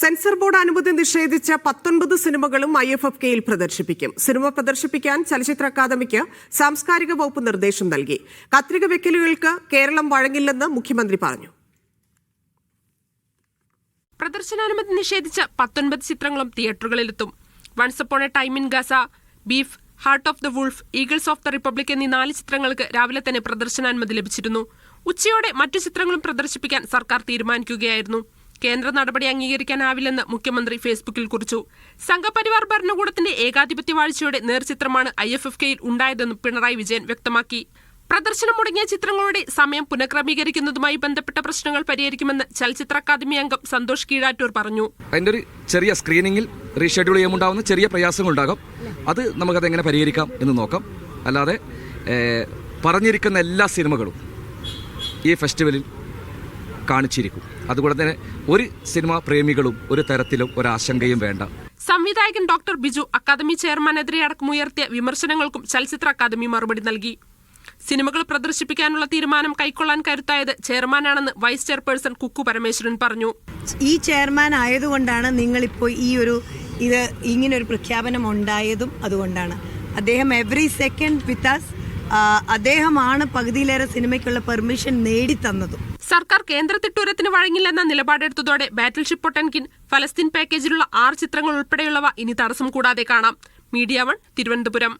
Censor board അനുമതി നിഷേധിച്ച പത്തൊൻപത് സിനിമകളും ഐ എഫ് എഫ് കെയിൽ പ്രദർശിപ്പിക്കും. സിനിമ പ്രദർശിപ്പിക്കാൻ ചലച്ചിത്ര അക്കാദമിക്ക് സാംസ്കാരിക വകുപ്പ് നിർദ്ദേശം നൽകി. കത്രിക വെക്കലുകൾക്ക് കേരളം വഴങ്ങില്ലെന്ന് മുഖ്യമന്ത്രി പറഞ്ഞു. പ്രദർശനാനുമതി നിഷേധിച്ച പത്തൊൻപത് ചിത്രങ്ങളും തിയേറ്ററുകളിലെത്തും. Once upon a time in Gaza beef heart of the wolf eagles of the republic എന്നീ നാല് ചിത്രങ്ങൾക്ക് രാവിലെ തന്നെ പ്രദർശനാനുമതി ലഭിച്ചിരുന്നു. ഉച്ചയോടെ മറ്റു ചിത്രങ്ങളും പ്രദർശിപ്പിക്കാൻ സർക്കാർ തീരുമാനിക്കുകയായിരുന്നു. കേന്ദ്ര നടപടി അംഗീകരിക്കാനാവില്ലെന്ന് മുഖ്യമന്ത്രി ഫേസ്ബുക്കിൽ കുറിച്ചു. സംഘപരിവാർ ഭരണകൂടത്തിന്റെ ഏകാധിപത്യ വാഴ്ചയുടെ നേർചിത്രമാണ് ഐ എഫ് എഫ് കെയിൽ ഉണ്ടായതെന്നും പിണറായി വിജയൻ വ്യക്തമാക്കി. പ്രദർശനം മുടങ്ങിയ ചിത്രങ്ങളുടെ സമയം പുനഃക്രമീകരിക്കുന്നതുമായി ബന്ധപ്പെട്ട പ്രശ്നങ്ങൾ പരിഹരിക്കുമെന്ന് ചലച്ചിത്ര അക്കാദമി അംഗം സന്തോഷ് കീഴാറ്റൂർ പറഞ്ഞു. അതിന്റെ ഒരു ചെറിയ സ്ക്രീനിംഗിൽ റീഷെഡ്യൂൾ ചെയ്യുമ്പോൾ ചെറിയ പ്രയാസങ്ങൾ ഉണ്ടാകും അത് നമുക്കത് എങ്ങനെ പരിഹരിക്കാം എന്ന് നോക്കാം. അല്ലാതെ പറഞ്ഞിരിക്കുന്ന എല്ലാ സിനിമകളും ഈ ഫെസ്റ്റിവലിൽ കാണിച്ചിരിക്കും. അതുകൊണ്ട് തന്നെ ഒരു സിനിമാ പ്രേമികളും ഒരു തരത്തിലും ഒരാശങ്കയും വേണ്ട. സംവിധായകൻ ഡോക്ടർ ബിജു അക്കാദമി ചെയർമാനെതിരെ അടക്കം ഉയർത്തിയ വിമർശനങ്ങൾക്കും ചലച്ചിത്ര അക്കാദമി മറുപടി നൽകി. സിനിമകൾ പ്രദർശിപ്പിക്കാനുള്ള തീരുമാനം കൈക്കൊള്ളാൻ കരുത്തായത് ചെയർമാനാണെന്ന് വൈസ് ചെയർപേഴ്സൺ കുക്കു പരമേശ്വരൻ പറഞ്ഞു. ഈ ചെയർമാൻ ആയതുകൊണ്ടാണ് നിങ്ങളിപ്പോൾ ഈ ഒരു ഇത് ഇങ്ങനെ ഒരു പ്രഖ്യാപനം ഉണ്ടായതും അതുകൊണ്ടാണ്. അദ്ദേഹം എവറി സെക്കൻഡ് വിത്ത് അസ് അദ്ദേഹമാണ് പകുതിയിലേറെ സിനിമയ്ക്കുള്ള പെർമിഷൻ നേടിത്തന്നതും. സർക്കാർ കേന്ദ്ര തിട്ടൂരത്തിന് വഴങ്ങില്ലെന്ന നിലപാടെടുത്തതോടെ ബാറ്റിൽഷിപ്പ് പൊട്ടൻകിൻ ഫലസ്തീൻ പാക്കേജിലുള്ള ആറ് ചിത്രങ്ങൾ ഉൾപ്പെടെയുള്ളവ ഇനി തടസ്സം കൂടാതെ കാണാം. Media one Thiruvananthapuram.